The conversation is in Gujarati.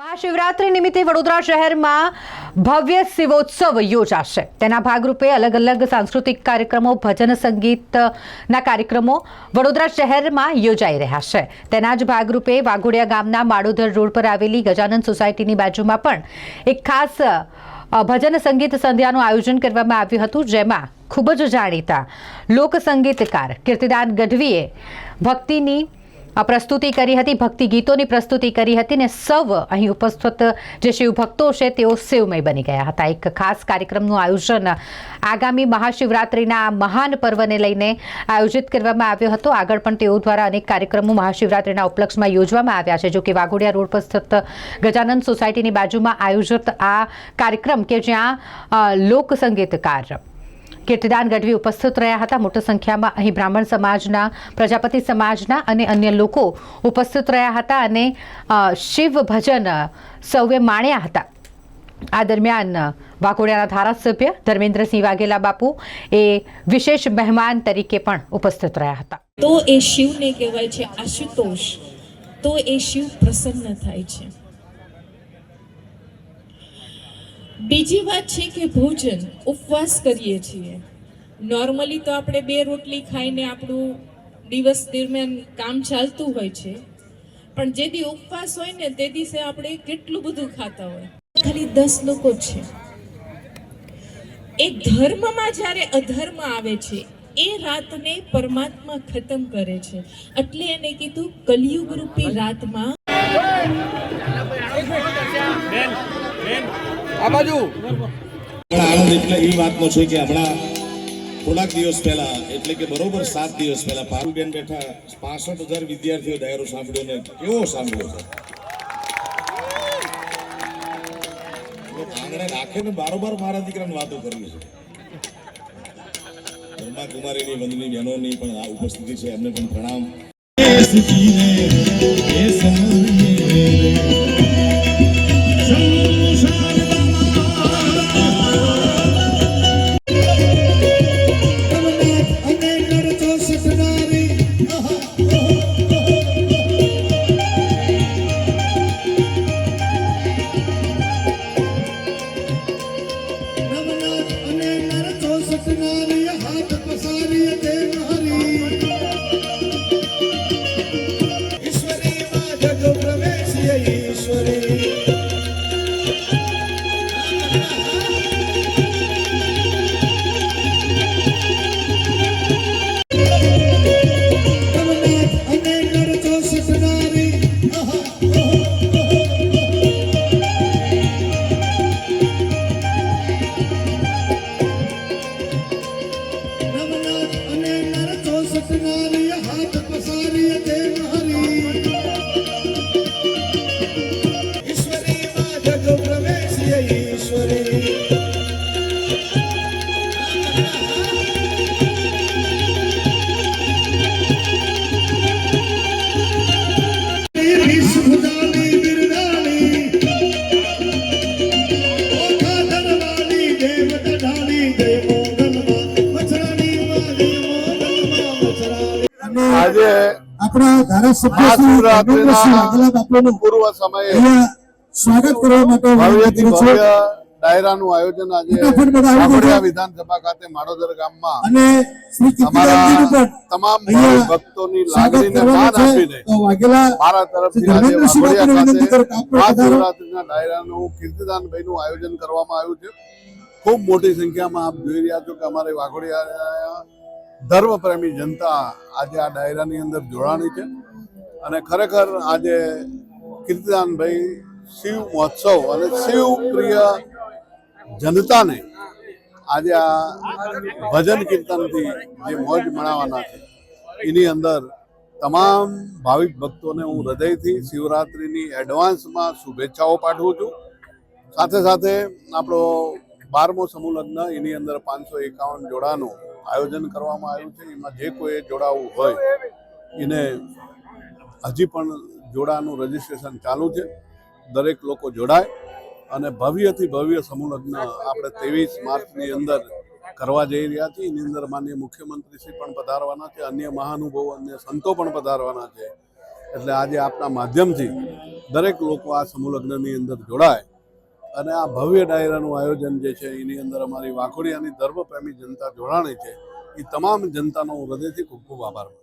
મહાશિવરાત્રી નિમિત્તે વડોદરા શહેરમાં ભવ્ય શિવોત્સવ યોજાશે. તેના ભાગરૂપે અલગ અલગ સાંસ્કૃતિક કાર્યક્રમો, ભજન સંગીતના કાર્યક્રમો વડોદરા શહેરમાં યોજાઈ રહ્યા છે. તેના જ ભાગરૂપે વાઘોડિયા ગામના માડોદર રોડ પર આવેલી ગજાનંદ સોસાયટીની બાજુમાં પણ એક ખાસ ભજન સંગીત સંધ્યાનું આયોજન કરવામાં આવ્યું હતું, જેમાં ખૂબ જ જાણીતા લોક સંગીતકાર કીર્તિદાન ગઢવીએ ભક્તિની આ પ્રસ્તુતિ કરી હતી, ભક્તિ ગીતોની પ્રસ્તુતિ કરી હતી ને સૌ અહીં ઉપસ્થિત જે શિવ ભક્તો છે તેઓ શિવમય બની ગયા હતા. એક ખાસ કાર્યક્રમનું આયોજન આગામી મહાશિવરાત્રિના મહાન પર્વને લઈને આયોજિત કરવામાં આવ્યો હતો. આગળ પણ તેઓ દ્વારા અનેક કાર્યક્રમો મહાશિવરાત્રિના ઉપલક્ષમાં યોજવામાં આવ્યા છે, જો કે વાઘોડિયા રોડ પર સ્થિત ગજાનંદ સોસાયટીની બાજુમાં આયોજિત આ કાર્યક્રમ કે જ્યાં લોકસંગીતકાર લોક સંગીતકાર કીર્તિદાન ગઢવી ઉપસ્થિત રહ્યા હતા. મોટી સંખ્યામાં અહીં બ્રાહ્મણ સમાજના, પ્રજાપતિ સમાજના અને અન્ય લોકો ઉપસ્થિત રહ્યા હતા અને શિવ ભજન સૌએ માણ્યા હતા. આ દરમિયાન વાઘોડિયાના ધારાસભ્ય ધર્મેન્દ્રસિંહ વાઘેલા બાપુ એ વિશેષ મહેમાન તરીકે પણ ઉપસ્થિત રહ્યા હતા. તો એ શિવને કહેવાય છે આશુતોષ. તો એ શિવ પ્રસન્ન થાય છે. બીજી વાત છે કે ભોજન ઉપવાસ કરીએ છીએ. નોર્મલી તો આપણે બે રોટલી ખાઈને આપણું દિવસ દરમિયાન કામ ચાલતું હોય છે. પણ જે દી ઉપવાસ હોય ને તે દિવસે આપણે કેટલું બધું ખાતા હોય. ખાલી દસ લોકો છે. એ ધર્મમાં જ્યારે અધર્મ આવે છે, એ રાતને પરમાત્મા ખતમ કરે છે. એટલે એને કીધું કલિયુગ રૂપી રાતમાં આ બાજુ. આનંદ એટલે એ વાતનો છે કે હમણાં થોડાક દિવસ પહેલા, એટલે કે બરોબર સાત દિવસ પહેલા, પારુબેન બેઠા, પાસઠ હજાર વિદ્યાર્થીઓ ડાયરો સાંભળ્યો ને, કેવો સાંભળ્યો છે આંગણે રાખે ને બારોબાર મારા દીકરાને વાતો કરવી છે બ્રહ્મા કુમારીની, વંદની બહેનોની પણ આ ઉપસ્થિતિ છે, એમને પણ પ્રણામ. Hallelujah. આજે આપણા ધારાસભ્ય પૂર્વ સમયે સ્વાગત કરવા માટે છું. ડાયરાનું આયોજન આજે ફટાફટ બધા આવી વાઘોડિયા જજો. વિધાનસભા ખાતે માડોદર ગામમાં. અને શ્રી અમારા તમામ ભક્તોની લાગણીને માન આપીને મારા તરફથી આજે વાઘોડિયા બાપુને વિનંતી કરું કે ખાતે મહાશિવરાત્રિના ડાયરાનું કીર્તિદાનભાઈનું આયોજન કરવામાં આવ્યું છે. ખૂબ મોટી સંખ્યામાં આપ જોઈ રહ્યા છો કે અમારે વાઘોડિયા ધર્મપ્રેમી જનતા આજે આ ડાયરાની અંદર જોડાણી છે. અને ખરેખર આજે કીર્તિદાનભાઈ શિવ મહોત્સવ અને શિવ પ્રિય જનતાને આજે આ ભજન કીર્તનથી જે મોજ મનાવવાના છે, એની અંદર તમામ ભાવિક ભક્તોને હું હૃદયથી શિવરાત્રિની એડવાન્સમાં શુભેચ્છાઓ પાઠવું છું. સાથે સાથે આપણો બારમો સમૂહ લગ્ન, એની અંદર પાંચસો એકાવન જોડાનું આયોજન કરવામાં આવ્યું છે. એમાં જે કોઈ જોડાવું હોય, એને હજી પણ જોડાનું રજિસ્ટ્રેશન ચાલુ છે. દરેક લોકો જોડાય અને ભવ્યથી ભવ્ય સમૂહ આપણે ત્રેવીસ માર્ચની અંદર કરવા જઈ રહ્યા છીએ. એની અંદર માન્ય મુખ્યમંત્રી શ્રી પણ પધારવાના છે, અન્ય મહાનુભાવો, અન્ય સંતો પણ પધારવાના છે. એટલે આજે આપના માધ્યમથી દરેક લોકો આ સમૂહ લગ્નની અંદર જોડાય અને આ ભવ્ય ડાયરાનું આયોજન જે છે, એની અંદર અમારી વાઘોડિયાની ધર્મપ્રેમી જનતા જોડાણી છે. એ તમામ જનતાનો હું હૃદયથી ખૂબ ખૂબ આભાર માનું